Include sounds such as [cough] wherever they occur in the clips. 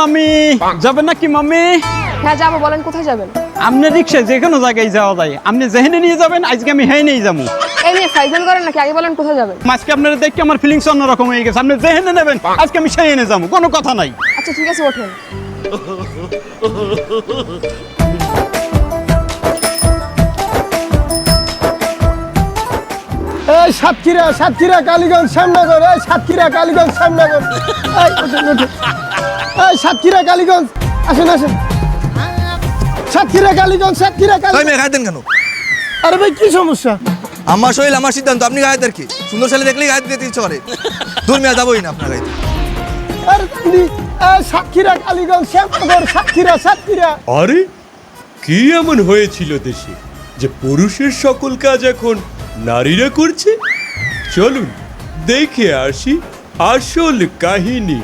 মামি। যাবেন নাকি মামি? হ্যাঁ যাব বলেন কোথায় যাবেন? আপনি রিক্সায় যে কোনো জায়গায় যাওয়া যায়। আপনি যেখানে নিয়ে যাবেন আজকে আমি হ্যাঁ নিয়ে যাব। এই নিয়ে ফাইজাল করেন নাকি? আগে বলেন কোথায় যাবেন? আজকে আপনারা দেখে আমার ফিলিংস অন্যরকম হয়ে গেছে। আপনি যেখানে নেবেন আজকে আমি যাব কোনো কথা নাই। আচ্ছা ঠিক আছে ওঠেন। এই সাতক্ষীরা সাতক্ষীরা কালীগঞ্জ শ্যামনগর এই সাতক্ষীরা কালীগঞ্জ শ্যামনগর। এই সাতক্ষীরা কালীগঞ্জ। আসেন আসেন। সাতক্ষীরা কালীগঞ্জ সাতক্ষীরা কালীগঞ্জ। মেয়ে গায়ে কেন? আরে ভাই কি সমস্যা? আমার শরীর আমার সিদ্ধান্ত। আপনি গায়ে কি? সুন্দর ছেলে দেখলেই গায়ে দিতে ইচ্ছে করে দূর মেয়ে যাবোই না আপনার গায়ে আরে তুমি সাতক্ষীরা কালীগঞ্জ শ্যামনগর সাতক্ষীরা সাতক্ষীরা। আরে কি এমন হয়েছিল দেশে যে পুরুষের সকল কাজ এখন নারীরা করছে? চলুন দেখে আসি আসল কাহিনী।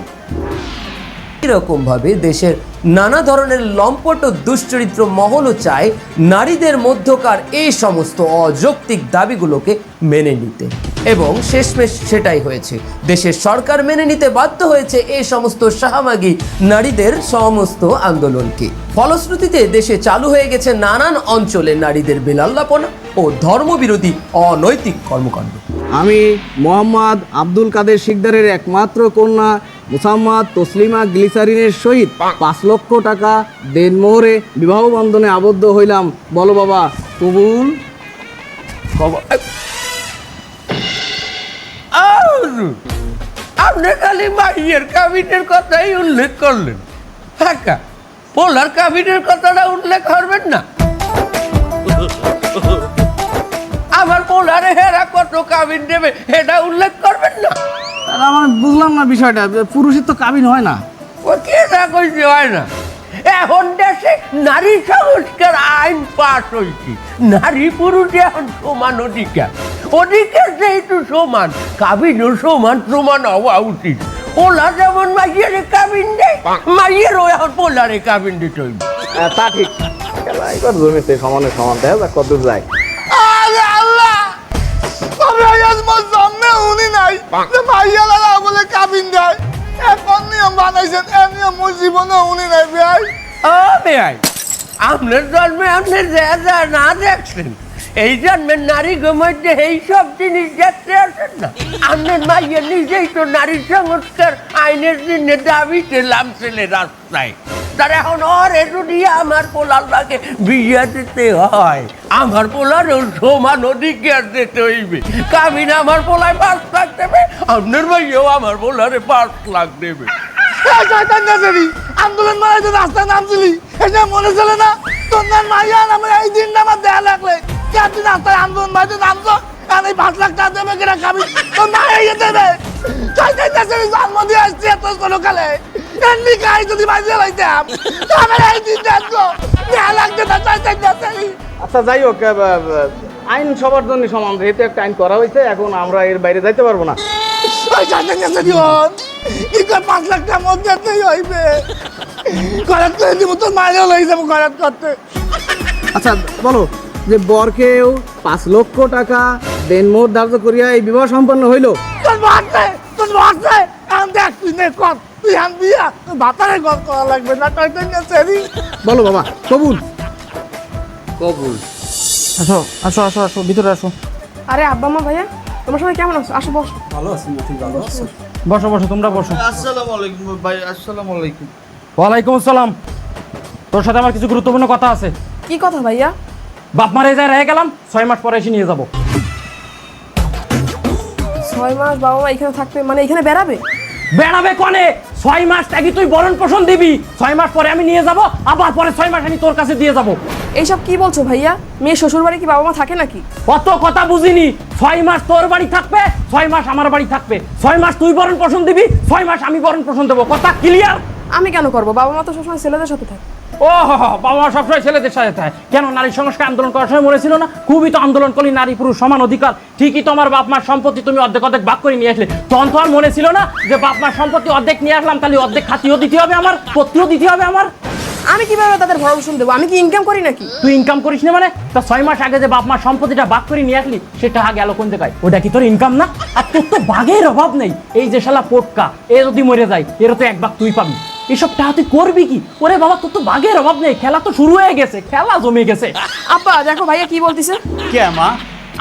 এরকম ভাবে দেশের নানা ধরনের লম্পট ও দুশ্চরিত্র মহলও চায় নারীদের মধ্যকার এই সমস্ত অযৌক্তিক দাবিগুলোকে মেনে নিতে। এবং শেষমেশ সেটাই হয়েছে। দেশের সরকার মেনে নিতে বাধ্য হয়েছে এই সমস্ত সাহামাগী নারীদের সমস্ত আন্দোলনকে। ফলশ্রুতিতে দেশে চালু হয়ে গেছে নানান অঞ্চলে নারীদের বেলাল্লাপনা ও ধর্মবিরোধী অনৈতিক কর্মকাণ্ড। আমি মোহাম্মদ আব্দুল কাদের শিকদারের একমাত্র কন্যা মুসাম্মদ তসলিমা গ্লিসারিনের সহিত পাঁচ লক্ষ টাকা দেনমোহরে বিবাহ বন্ধনে আবদ্ধ হইলাম। বলো বাবা, কবুল? আপনি খালি মাইয়ের কাবিনের কথাই উল্লেখ করলেন। ফাঁকা পোলার কাবিনের কথাটা উল্লেখ করবেন না। আমার পোলারে হেরা কত কাবিন দেবে এটা উল্লেখ করবেন না। তারা মানে বুঝলাম না বিষয়টা পুরুষের তো কাবিন হয় না। ও কে না কইতে হয় না। এখন দেশে নারী সংস্কার আইন পাস হয়েছে নারী পুরুষ এখন সমান অধিকার। অধিকার যেহেতু সমান কাবিনও সমান সমান হওয়া উচিত। পোলা যেমন মাইয়ের কাবিন দেয় মাইয়েরও এখন পোলারে কাবিন দিতে হইবে। তা ঠিক। এবার জমিতে সমানে সমান দেখা যাক কত যায়? আজ জন্মে উনি নাই মাইয়া বলে কাবিন দেয়। এখন নিয়ম বানাইছেন এ নিয়ম মোর জীবনে উনি নাই ভাই আপনার জন্মে আপনি যা যা না দেখছেন এই জন্মের নারী মধ্যে এই সব জিনিস দেখতে আসেন না। আপনার মাইয়ে নিজেই তো নারী সংস্কার আইনের জন্য দাবিতে লামছেলে রাস্তায়। তার এখন এটু দিয়ে আমার পোলার লাগে বিয়ে দিতে হয়। আমার পোলারও সমান অধিকার দিতে হইবে। কাবিন আমার পোলায় পাঁচ লাখ দেবে আপনার মাইয়াও আমার পোলারে পাঁচ লাখ দেবে। আন্দোলন মারাইতে রাস্তায় নামছিলি, এটা মনে চলে না? তোর মাইয়া নামে এই দিনটা আমার দেয়া লাগলে। কে তুই রাস্তায় আন্দোলন মারাইতে নামছো? আর এই পাঁচ লাখ টাকা দেবে কিনা খাবি? তোর মা এই দেবে। জন্ম দিয়ে আসছি এত কোনো কালে এমনি খাই যদি বাজিয়ে লাইতাম তো আমার এই আসলো দেয়া লাগছে না নাচেরি আচ্ছা যাই হোক আইন সবার জন্য সমান যেহেতু একটা আইন করা হয়েছে এখন আমরা এর বাইরে যাইতে পারব না। ওই শয়তান কি করে পাঁচ লাখ টাকা মধ্যে হইবে? করাত করে দিব তোর মায়েরও লই যাব করাত করতে আচ্ছা বলো যে বরকেও পাঁচ লক্ষ টাকা দেনমোহর ধার্য করিয়া এই বিবাহ সম্পন্ন হইল। বলো বাবা কবুল। কবুল। আসো আসো আসো আসো ভিতরে আসো। আরে আব্বা মা ভাইয়া তোমার সবাই কেমন আছো? আসো বস। বসো বসো তোমরা বসো। আসসালামু আলাইকুম ভাই আসসালামু আলাইকুম। ওয়ালাইকুম আসসালাম। তোর সাথে আমার কিছু গুরুত্বপূর্ণ কথা আছে। কি কথা ভাইয়া? বাপ মারে যায় রেখে গেলাম ছয় মাস পরে এসে নিয়ে যাব। ছয় মাস বাবা মা এখানে থাকবে মানে এখানে বেড়াবে? বেড়াবে কনে? ছয় মাস থাকি তুই বরণ পোষণ দিবি। ছয় মাস পরে আমি নিয়ে যাব আবার পরে ছয় মাস আমি তোর কাছে দিয়ে যাব। এইসব কি বলছো ভাইয়া? মেয়ে শ্বশুর বাড়ি কি বাবা মা থাকে নাকি? অত কথা বুঝিনি। ছয় মাস তোর বাড়ি থাকবে ছয় মাস আমার বাড়ি থাকবে। ছয় মাস তুই বরণ পোষণ দিবি ছয় মাস আমি বরণ পোষণ দেবো। কথা ক্লিয়ার আমি কেন করব? বাবা মা তো সবসময় ছেলেদের সাথে থাকে। ও বাবা সবসময় ছেলেদের সাথে থাকে। কেন নারী সংস্কার আন্দোলন করার সময় মরেছিল না? খুবই তো আন্দোলন করলি নারী পুরুষ সমান অধিকার। ঠিকই তোমার বাপ মার সম্পত্তি তুমি অর্ধেক অর্ধেক ভাগ করে নিয়ে আসলে। তখন তো আর মনে ছিল না যে বাপ মার সম্পত্তি অর্ধেক নিয়ে আসলাম তাহলে অর্ধেক খাতিও দিতে হবে আমার পত্রিও দিতে হবে আমার। আমি কীভাবে তাদের ভরণ দেবো? আমি কি ইনকাম করি নাকি? তুই ইনকাম করিস না মানে? তা ছয় মাস আগে যে বাপ মার সম্পত্তিটা ভাগ করে নিয়ে আসলি সেটা গেল কোন জায়গায়? ওটা কি তোর ইনকাম না? আর তোর তো বাঘের অভাব নেই। এই যে শালা পোটকা এ যদি মরে যায় এর তো এক ভাগ তুই পাবি। এসব টাকা তুই করবি কি? ওরে বাবা তোর তো বাঘের অভাব নেই। খেলা তো শুরু হয়ে গেছে খেলা জমে গেছে। আপা দেখো ভাইয়া কি বলতিছে? কে মা?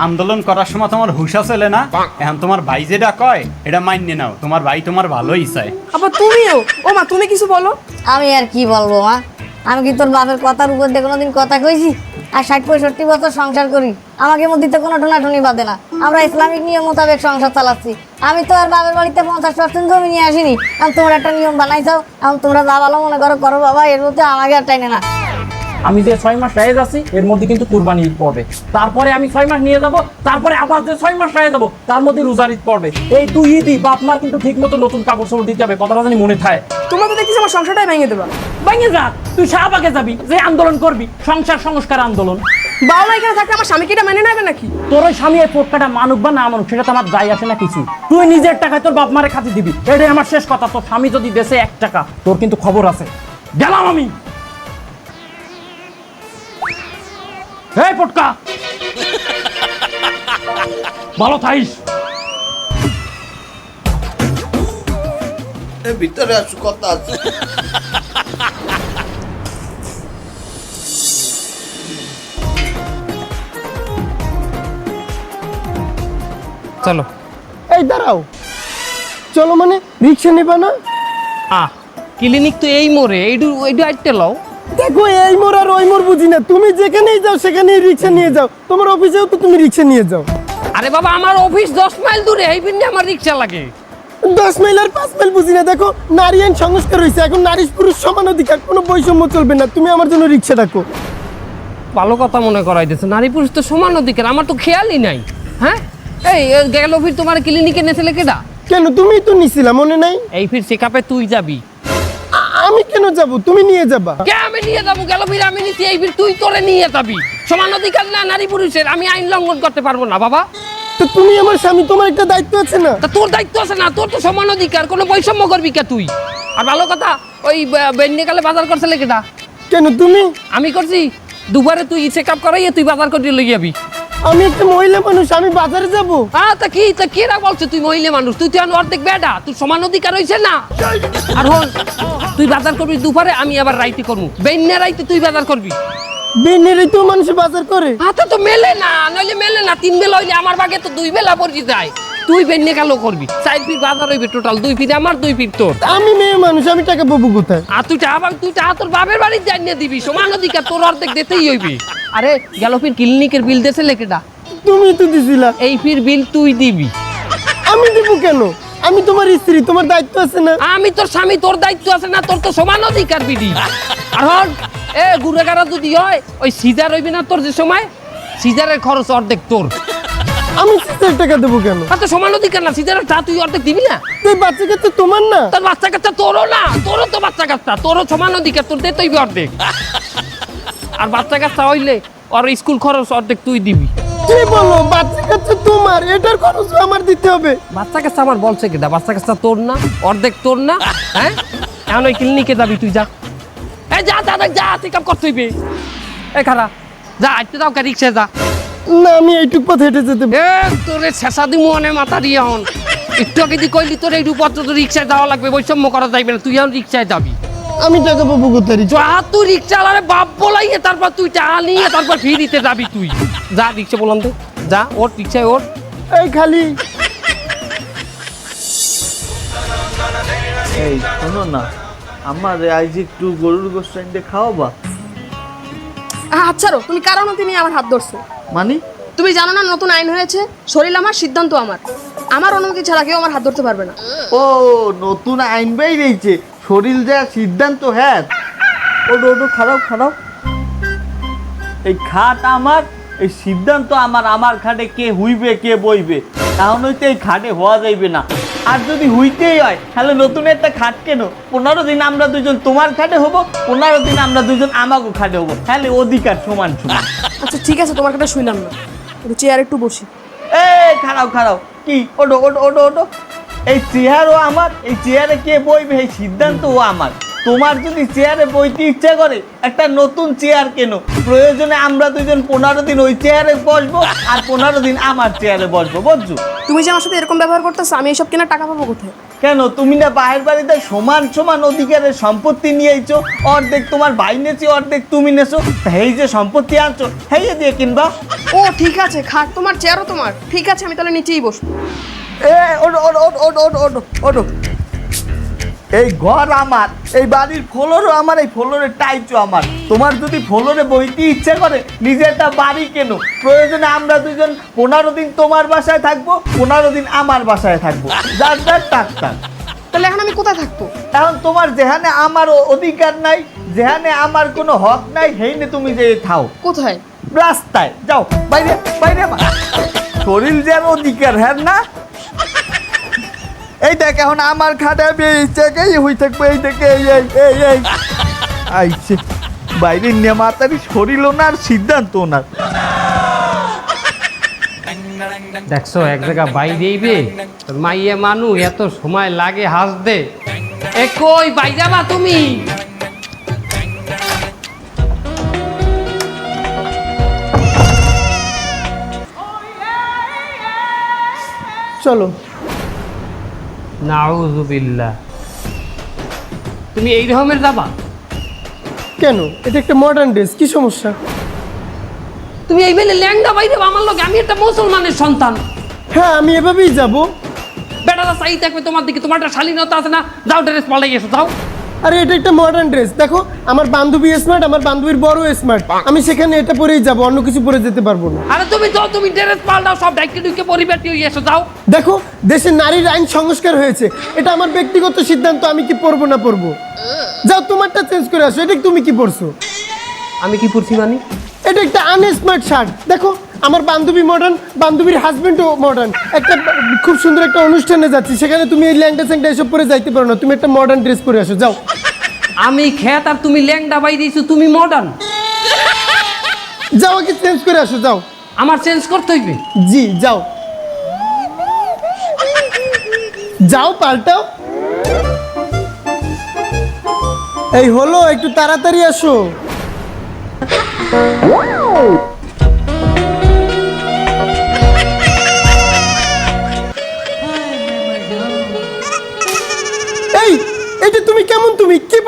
আন্দোলন করার সময় তোমার হুশা ছেলে না? এখন তোমার ভাই যেটা কয় এটা মাইনে নাও। তোমার ভাই তোমার ভালোই চায়। আপা তুমিও? ও মা তুমি কিছু বলো। আমি আর কি বলব মা? আমি কি তোর বাপের কথার উপর দিয়ে কোনোদিন কথা কইছি? আর ষাট পঁয়ষট্টি বছর সংসার করি, আমাকে মধ্যে কোনো ঠোনাঠুনি বাঁধে না। আমরা ইসলামিক নিয়ম মোতাবেক সংসার চালাচ্ছি। আমি তো আর বাবার বাড়িতে পঞ্চাশ পার্সেন্ট জমি নিয়ে আসিনি। আমি তোমরা একটা নিয়ম বানাইছো আমি তোমরা যা ভালো মনে করো করো বাবা, এর মধ্যে আমাকে আর টাইনে না। আমি যে ছয় মাস রায় যাচ্ছি এর মধ্যে কিন্তু কুরবানি ঈদ পড়বে। তারপরে আমি ছয় মাস নিয়ে যাব তারপরে আবার যে ছয় মাস রায় যাব তার মধ্যে রোজার ঈদ পড়বে। এই তুই ঈদই বাপ মার কিন্তু ঠিক মতো নতুন কাপড় চোপড় দিতে হবে কথাটা জানি মনে থাকে তোমরা তো দেখছি আমার সংসারটাই ভেঙে দেবা। ভাঙে যা তুই শাহবাগে যাবি যে আন্দোলন করবি সংসার সংস্কার আন্দোলন। বাবা মা এখানে থাকলে আমার স্বামীকে এটা মেনে নেবে নাকি? তোর ওই স্বামী এই পোটকাটা মানুক বা না মানুক সেটা তো আমার যাই আসে না কিছু তুই নিজের টাকায় তোর বাপ মারে খাতি দিবি এটাই আমার শেষ কথা তোর স্বামী যদি দেশে এক টাকা তোর কিন্তু খবর আছে। গেলাম আমি। এই পোটকা ভালো থাইস ভিতরে আসু কথা আছে। চলো। এই দাঁড়াও। চলো মানে রিক্সা নেবা না? আহ ক্লিনিক তো এই মোড়ে এইটু এইটু আইতে লও। দেখো এই মোড় আর ওই মোড় বুঝি না। তুমি যেখানেই যাও সেখানেই রিক্সা নিয়ে যাও। তোমার অফিসেও তো তুমি রিক্সা নিয়ে যাও। আরে বাবা আমার অফিস দশ মাইল দূরে এই পিন্ডে আমার রিক্সা লাগে। দশ মাইল আর পাঁচ মাইল বুঝি না। দেখো নারী আইন সংস্কার হয়েছে এখন নারী পুরুষ সমান অধিকার কোনো বৈষম্য চলবে না। তুমি আমার জন্য রিক্সা ডাকো। ভালো কথা মনে করাই দিয়েছে। নারী পুরুষ তো সমান অধিকার আমার তো খেয়ালই নাই। হ্যাঁ? এই গেল ফির তোমার ক্লিনিকে নেছিলে কেডা? কেন? তুমি তো নিছিলা মনে নাই? এই ফির চেক তুই যাবি। আমি কেন যাব? তুমি নিয়ে যাবা। কে আমি নিয়ে যাব? গেল ফির আমি নিচ্ছি এই ফির তুই তোরে নিয়ে যাবি। সমান অধিকার না নারী পুরুষের আমি আইন লঙ্ঘন করতে পারব না বাবা। তো তুমি আমার স্বামী তোমার একটা দায়িত্ব আছে না? তা তোর দায়িত্ব আছে না তোর তো সমান অধিকার কোনো বৈষম্য করবি কে তুই? আর ভালো কথা ওই বেন্যকালে বাজার করছিলে কেটা কেন তুমি? আমি করছি দুবারে তুই চেক আপ করাইয়ে তুই বাজার করে লই যাবি। আমি একটা মহিলা মানুষ আমি বাজারে যাব। হ্যাঁ তা কি তা কেরা বলছে তুই মহিলা মানুষ? তুই তো অর্ধেক বেডা তুই সমান অধিকার হয়েছে না? আর হল তুই বাজার করবি দুপারে আমি আবার রাইতে করব বেন্যা রাইতে তুই বাজার করবি? তো মানুষ বাজার করে। হাতে তো মেলে না নইলে মেলে না তিন বেলা হইলে আমার বাগে তো দুই বেলা পড়ি যায় তুই বেন্যা গেল করবি। চার ফিট বাজার হইবে টোটাল দুই ফিট আমার দুই ফিট তোর। আমি মেয়ে মানুষ আমি টাকা পাবো কোথায়? আর তুই টাকা পাবি, তুই টাকা তোর বাপের বাড়ির জানিয়ে দিবি সমান অধিকার তোর অর্ধেক দিতেই হইবি। আরে গেল ফির ক্লিনিকের বিল দেছে লেকেটা। তুমি তো দিছিলা। এই ফির বিল তুই দিবি। আমি দিব কেন? আমি তোমার স্ত্রী তোমার দায়িত্ব আছে না? আমি তোর স্বামী তোর দায়িত্ব আছে না তোর তো সমান অধিকার বিধি। আর হন এ গুড়েগাড়া যদি হয় ওই সিজার হইবি না তোর যে সময়? সিজারের খরচ অর্ধেক তোর। আমি সিস্টার টাকা দেবো কেন? আর তো সমান অধিকার না সিজারের টা তুই অর্ধেক দিবি না? তো এই বাচ্চা কাচ্চা তোমার না? তোর বাচ্চা কাচ্চা তোরও না তোরও তো বাচ্চা কাচ্চা তোরও সমান অধিকার তোর দিতেই অর্ধেক। আর বাচ্চা কাচ্চা হইলে ওর স্কুল খরচ অর্ধেক তুই দিবি। কি বলো বাচ্চা কাচ্চা তোমার এটার খরচ আমার দিতে হবে। বাচ্চা কাচ্চা আমার বলছে কেটা বাচ্চা কাচ্চা তোর না অর্ধেক তোর না হ্যাঁ? এখন ওই ক্লিনিকে যাবি তুই যা। এই যা যা যা, যা চেক আপ করতে হইবে। এ খারা যা আইতে দাও কা রিক্সা যা। না আমি এইটুক পথ হেঁটে যেতে এ তোরে শেষা দিমু অনে মাথা দিয়ে হন। একটু আগে দি কইলি তোর এই রূপত্র তো রিক্সায় যাওয়া লাগবে বৈষম্য করা যাইবে না তুই এখন রিক্সায় যাবি। আমি টাকা পাবো কোথায় যা তুই রিক্সা আলারে বাপ বলাইয়ে তারপর তুই টাকা নিয়ে তারপর ফিরিতে যাবি তুই। যা রিক্সা বললাম তো যা ওর রিক্সায় ওর এই খালি। এই শোনো না আমার আজ একটু গরুর গোস্ত খাওয়াবা? আচ্ছা রো তুমি কার অনুমতি নিয়ে আমার হাত ধরছো? মানে? তুমি জানো না নতুন আইন হয়েছে? শরীর আমার সিদ্ধান্ত আমার। আমার অনুমতি ছাড়া কেউ আমার হাত ধরতে পারবে না। ও নতুন আইন বেরিয়েছে শরীর যা সিদ্ধান্ত হ্যাঁ। ওটো ওটো খারাপ খারাপ এই খাট আমার এই সিদ্ধান্ত আমার। আমার খাটে কে হুইবে কে বইবে? তাহলে তো এই খাটে হওয়া যাইবে না। আর যদি হইতেই হয় তাহলে নতুন একটা খাট কেন? পনেরো দিন আমরা দুজন তোমার খাটে হব পনেরো দিন আমরা দুজন আমাকে খাটে হব। তাহলে অধিকার সমান সমান। আচ্ছা ঠিক আছে তোমার কথা শুনলাম না। একটু চেয়ার একটু বসি। এ খারাও খারাও কি? ওটো ওটো ওটো ওটো এই চেয়ারও আমার এই চেয়ারে কে বইবে? এই সিদ্ধান্তও আমার। তোমার যদি চেয়ারে বইতে ইচ্ছা করে একটা নতুন চেয়ার কেন। প্রয়োজনে আমরা দুজন পনেরো দিন ওই চেয়ারে বসবো আর পনেরো দিন আমার চেয়ারে বসবো বুঝছ? তুমি যে আমার সাথে এরকম ব্যবহার করতেছো আমি এসব কেনার টাকা পাবো কোথায়? কেন? তুমি না বাহের বাড়িতে সমান সমান অধিকারের সম্পত্তি নিয়ে আইছো অর্ধেক তোমার ভাই নেছি অর্ধেক তুমি নেছো। এই যে সম্পত্তি আনছো হেয়ে দিয়ে কিনবা। ও ঠিক আছে খাট তোমার চেয়ারও তোমার। ঠিক আছে আমি তাহলে নিচেই বসবো। এ ওটো ওটো ওটো ওটো ওটো ওটো এই ঘর আমার এই বাড়ির ফ্লোরও আমার এই ফ্লোরের টাইচও আমার। তোমার যদি ফ্লোরে বইতে ইচ্ছে করে নিজে একটা বাড়ি কেন। প্রয়োজনে আমরা দুজন পনেরো দিন তোমার বাসায় থাকব পনেরো দিন আমার বাসায় থাকব। যার যার টাক টাক তাহলে এখন আমি কোথায় থাকব? এখন তোমার যেখানে আমার অধিকার নাই যেখানে আমার কোনো হক নাই সেইনে তুমি যে থাও। কোথায়? রাস্তায়। যাও বাইরে বাইরে। শরীর যে অধিকার হ্যাঁ না? এই দেখ এখন আমার খাটা এই হই থাকবে এই দেখে এই এই এই এই। আইছে বাইরে নিয়ে মাতারি শরীর ওনার সিদ্ধান্ত ওনার দেখছ এক জায়গা বাই দেইবে? মাইয়ে মানু এত সময় লাগে হাসতে। এ কই বাই যাবা তুমি? চলো। নাউজুবিল্লাহ তুমি এই রকমের যাবা কেন? এটা একটা মডার্ন ড্রেস কি সমস্যা? তুমি এই বেলে ল্যাংদা বাইরে আমার লোক আমি একটা মুসলমানের সন্তান। হ্যাঁ আমি এভাবেই যাব। বেটারা চাই থাকবে তোমার দিকে তোমার একটা শালীনতা আছে না? যাও ড্রেস পাল্টাই এসো যাও। আরে এটা একটা মডার্ন ড্রেস দেখো আমার বান্ধবী স্মার্ট আমার বান্ধবীর বড় স্মার্ট আমি সেখানে এটা পরেই যাব অন্য কিছু পরে যেতে পারব না। আরে তুমি যাও তুমি ড্রেস পাল্টাও সব ডাইকে ডুইকে পরিবারটি হয়ে এসো যাও। দেখো দেশের নারীর আইন সংস্কার হয়েছে। এটা আমার ব্যক্তিগত সিদ্ধান্ত আমি কি পরবো না পরবো? যাও তোমারটা চেঞ্জ করে আসো এটা তুমি কি পরছো? আমি কি পরছি মানে? এটা একটা আনস্মার্ট শার্ট দেখো আমার বান্ধবী মডার্ন বান্ধবীর হাজবেন্ডও মডার্ন একটা খুব সুন্দর একটা অনুষ্ঠানে যাচ্ছি সেখানে তুমি এই ল্যাংটা স্যাংটা এসব পরে যাইতে পারো না। তুমি একটা মডার্ন ড্রেস পরে আসো যাও। আমি খেত আর তুমি ল্যাংডা বাই দিয়েছ তুমি মডার্ন যাও কি চেঞ্জ করে আসো যাও। আমার চেঞ্জ করতে হইবে? জি যাও। যাও পাল্টাও। এই হলো একটু তাড়াতাড়ি আসো।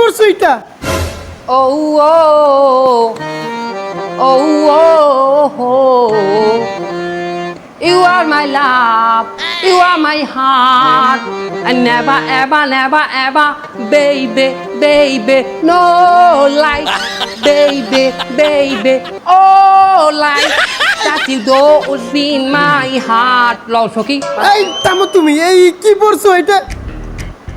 করছ এটা? Oh oh oh O you are my love you are my heart never ever never ever baby baby no like baby baby oh like [laughs] তুমি এই কি পড়ছো এটা?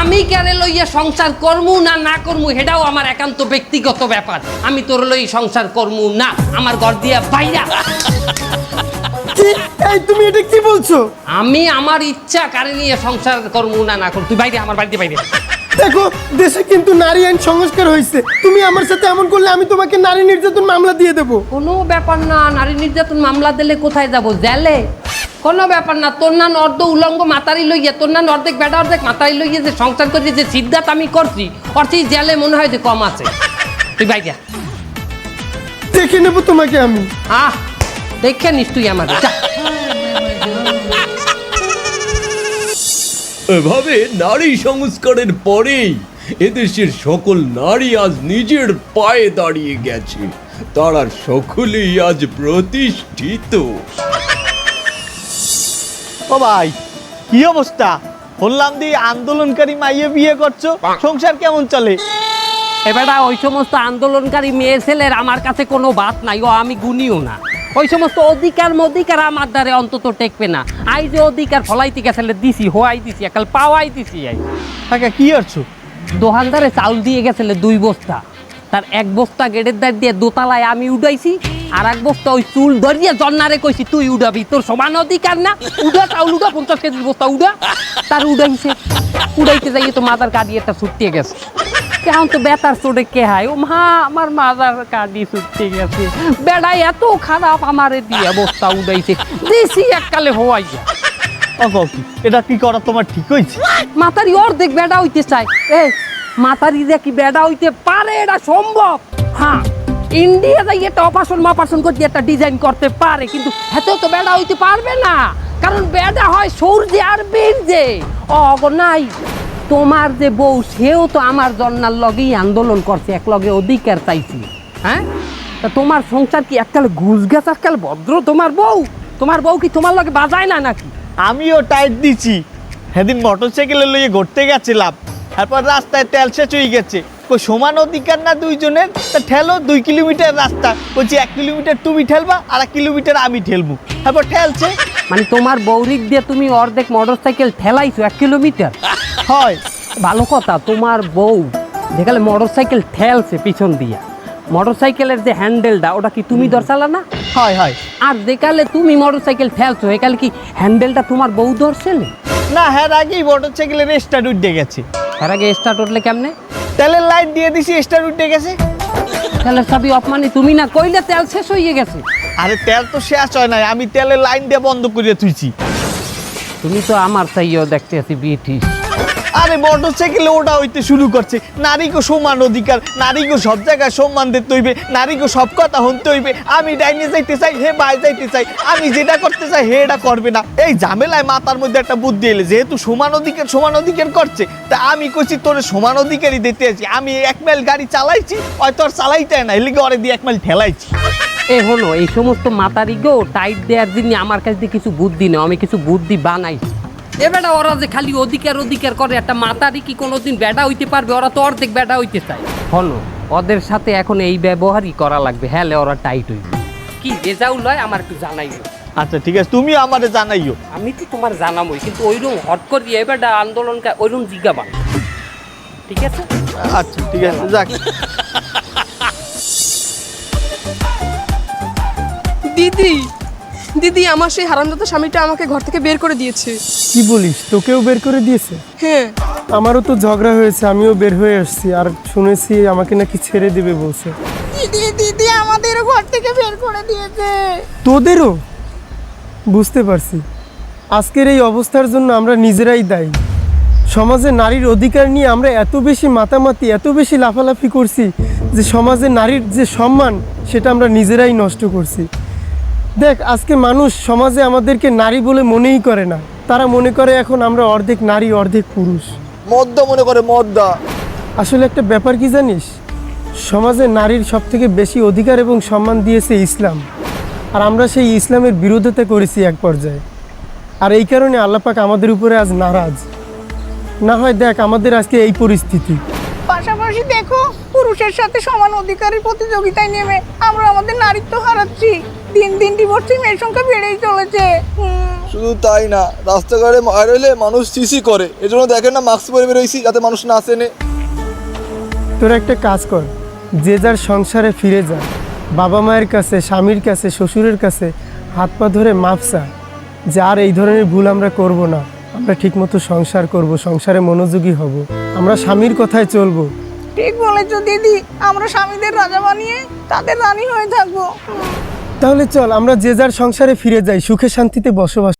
আমি কেন লইয়া সংসার করমু না না করমু সেটাও আমার একান্ত ব্যক্তিগত ব্যাপার। আমি তোর লই সংসার করমু না আমার ঘর দিয়া বাইরা। এই তুমি এটা কি বলছো? আমি আমার ইচ্ছা কারে নিয়ে সংসার করমু না না করমু তুই বাইরে আমার বাড়িতে বাইরে। দেখো দেশে কিন্তু নারী আইন সংস্কার হয়েছে। তুমি আমার সাথে এমন করলে আমি তোমাকে নারী নির্যাতন মামলা দিয়ে দেবো। কোনো ব্যাপার না নারী নির্যাতন মামলা দিলে কোথায় যাব? জেলে? কোনো ব্যাপার না তোর নান অর্ধ উলঙ্গ মাতারি লইয়া তোর নান অর্ধেক বেটা অর্ধেক মাতারি লইয়া যে সংসার করছি যে সিদ্ধান্ত আমি করছি অর্থে জেলে মনে হয় যে কম আছে। তুই বাইরা দেখে নেব তোমাকে আমি। আহ দেখে নিস তুই আমার এভাবে নারী সংস্কারের পরেই এদেশের সকল নারী আজ নিজের পায়ে দাঁড়িয়ে গেছে। তারা সকলেই আজ প্রতিষ্ঠিত। ও ভাই কি অবস্থা? বললাম দি আন্দোলনকারী মাইয়ে বিয়ে করছ সংসার কেমন চলে? এবারে ওই সমস্ত আন্দোলনকারী মেয়ে ছেলের আমার কাছে কোনো বাত নাই ও আমি গুনিও না। ওই সমস্ত অধিকার মধিকার আমার দ্বারে অন্তত টেকবে না। আই যে অধিকার ফলাইতে গেছে দিছি হোয়াই দিছি একাল পাওয়াই দিছি আই। কাকা কি করছ দোকানদারে চাউল দিয়ে গেছিল দুই বস্তা। তার এক বস্তা গেটের দ্বার দিয়ে দোতলায় আমি উঠাইছি আর এক বস্তা ওই চুল ধরিয়ে জন্নারে কইছি তুই উড়াবি তোর সমান অধিকার না? উড়া চাউল উড়া পঞ্চাশ কেজির বস্তা উড়া তার উড়াইছে উড়াইতে যাইয়ে তো মাদার কাঁদিয়ে একটা ছুটিয়ে গেছে। এখন তো বেতার চোটে কে হাই ও মা আমার মাজার কাটি ছুটতে গেছে। বেড়াই এত খারাপ আমারে দিয়ে অবস্থা উঠাইছে দেশি এককালে হওয়াই এটা কি করা তোমার ঠিক হয়েছে? মাতারি অর্ধেক বেড়া হইতে চাই এ মাতারি যে কি বেড়া হইতে পারে এটা সম্ভব? হ্যাঁ ইন্ডিয়া যাই একটা অপারেশন মাপারেশন করতে একটা ডিজাইন করতে পারে কিন্তু হেতেও তো বেড়া হইতে পারবে না। কারণ বেড়া হয় সূর্যে আর বীর্যে। অগ নাই। তোমার যে বউ সেও তো আমার জন্নার লগেই আন্দোলন করছে এক লগে অধিকার চাইছি। হ্যাঁ? তা তোমার সংসার কি এককাল ঘুষ গেছে এককাল ভদ্র তোমার বউ? তোমার বউ কি তোমার লগে বাজায় না নাকি? আমিও টাইট দিছি। সেদিন মোটর সাইকেলে লইয়ে ঘুরতে গেছিলাম। তারপর রাস্তায় তেল শেষ হয়ে গেছে। কই সমান অধিকার না দুইজনের? তা ঠেলো দুই কিলোমিটার রাস্তা। বলছি এক কিলোমিটার তুমি ঠেলবা আর এক কিলোমিটার আমি ঠেলবো। তারপর ঠেলছে। মানে তোমার বৌরিক দিয়ে তুমি অর্ধেক মোটর সাইকেল ঠেলাইছো এক কিলোমিটার? হয়। ভালো কথা তোমার বউ যেখানে মোটর সাইকেল ঠেলছে পিছন দিয়া। মোটর সাইকেলের যে হ্যান্ডেলটা ওটা কি তুমি ধরছালা না? হয় হয়। আর যেকালে তুমি মোটর সাইকেল ঠেলছো একালে কি হ্যান্ডেলটা তোমার বউ ধরছিলে না হ্যাঁ আগেই মোটর সাইকেলের স্টার্ট উঠে গেছে। এর আগে স্টার্ট উঠলে কেমনে? তেলের লাইট দিয়ে দিছি স্টার্ট উঠে গেছে। তেলের সবই অপমানি তুমি না কইলে তেল শেষ হয়ে গেছে। আরে তেল তো শেষ হয় নাই আমি তেলের লাইন দিয়ে বন্ধ করে তুইছি তুমি তো আমার চাইও দেখতে আছি বিটিস আরে মোটর সাইকেলে ওটা হইতে শুরু করছে। নারীকে সমান অধিকার, নারীকে সব জায়গায় সম্মান দিতে হইবে, নারীকে সব কথা শুনতে হইবে। আমি ডাইনে যাইতে চাই, হে বাই যাইতে চাই। আমি যেটা করতে চাই, হে এটা করবে না। এই ঝামেলায় মাথার মধ্যে একটা বুদ্ধি এলে, যেহেতু সমান অধিকার সমান অধিকার করছে, তা আমি কইছি তোর সমান অধিকারই দিতে আছি। আমি এক মাইল গাড়ি চালাইছি, হয়তো আর চালাইতে না এলিগে ওরে দিয়ে এক মাইল ঠেলাইছি। এ হলো, এই সমস্ত মাতারি গো টাইট দেওয়ার জন্য আমার কাছে দিয়ে কিছু বুদ্ধি নেই আমি কিছু বুদ্ধি বানাইছি এ বেটা ওরা যে খালি অধিকার অধিকার করে একটা মাতারি কি কোনোদিন বেটা হইতে পারবে? ওরা তো অর্ধেক বেটা হইতে চায়। হলো ওদের সাথে এখন এই ব্যবহারই করা লাগবে। হ্যাঁ ওরা টাইট হইবে। কি রেজাউল হয় আমার একটু জানাইও। আচ্ছা ঠিক আছে তুমি আমারে জানাইও। আমি তো তোমার জানাবোই কিন্তু ওইরকম হট করি এ বেটা আন্দোলন ওইরকম জিজ্ঞাবান ঠিক আছে? আচ্ছা ঠিক আছে যাক। দিদি দিদি আমার সেই হারামদাদা স্বামীটা আমাকে ঘর থেকে বের করে দিয়েছে। কি বলিস? তোকেও বের করে দিয়েছে? হ্যাঁ। আমারও তো ঝগড়া হয়েছে আমিও বের হয়ে আসছি। আর শুনেছি আমাকে নাকি ছেড়ে দেবে বলছে। দিদি দিদি আমাদের ঘর থেকে বের করে দিয়েছে। তোদেরও? বুঝতে পারছি। আজকের এই অবস্থার জন্য আমরা নিজেরাই দায়ী। সমাজে নারীর অধিকার নিয়ে আমরা এত বেশি মাতামাতি এত বেশি লাফালাফি করছি যে সমাজে নারীর যে সম্মান সেটা আমরা নিজেরাই নষ্ট করছি। দেখ আজকে মানুষ সমাজে আমাদেরকে নারী বলে মনেই করে না। তারা মনে করে এখন আমরা অর্ধেক নারী অর্ধেক পুরুষ। মদ্দা মনে করে মদ্দা আসলে একটা ব্যাপার কি জানিস? সমাজে নারীর সব থেকে বেশি অধিকার এবং সম্মান দিয়েছে ইসলাম। আর আমরা সেই ইসলামের বিরোধিতা করেছি এক পর্যায়ে। আর এই কারণে আল্লাপাক আমাদের উপরে আজ নারাজ। না হয় দেখ আমাদের আজকে এই পরিস্থিতি। পাশাপাশি দেখো পুরুষের সাথে সমান অধিকারের প্রতিযোগিতায় নেমে আমরা আমাদের নারীত্ব হারাচ্ছি। দিন দিন ডিভোর্সিং মেয়ের সংখ্যা বেড়েই চলেছে। শুধু তাই না রাস্তাঘাটে মার হইলে মানুষ সিসি করে। এজন্য দেখেন না মাস্ক পরে বেরোইছি যাতে মানুষ না আসেনে তোরা একটা কাজ কর যে যার সংসারে ফিরে যা। বাবা মায়ের কাছে স্বামীর কাছে শ্বশুরের কাছে হাত পা ধরে মাপসা যে আর এই ধরনের ভুল আমরা করব না। আমরা ঠিকমতো সংসার করব সংসারে মনোযোগী হব। আমরা স্বামীর কথায় চলবো। ঠিক বলেছ, দিদি। আমরা স্বামীদের রাজা বানিয়ে তাদের রানী হয়ে থাকব। তাহলে চল, আমরা যে যার সংসারে ফিরে যাই, সুখে শান্তিতে বসবাস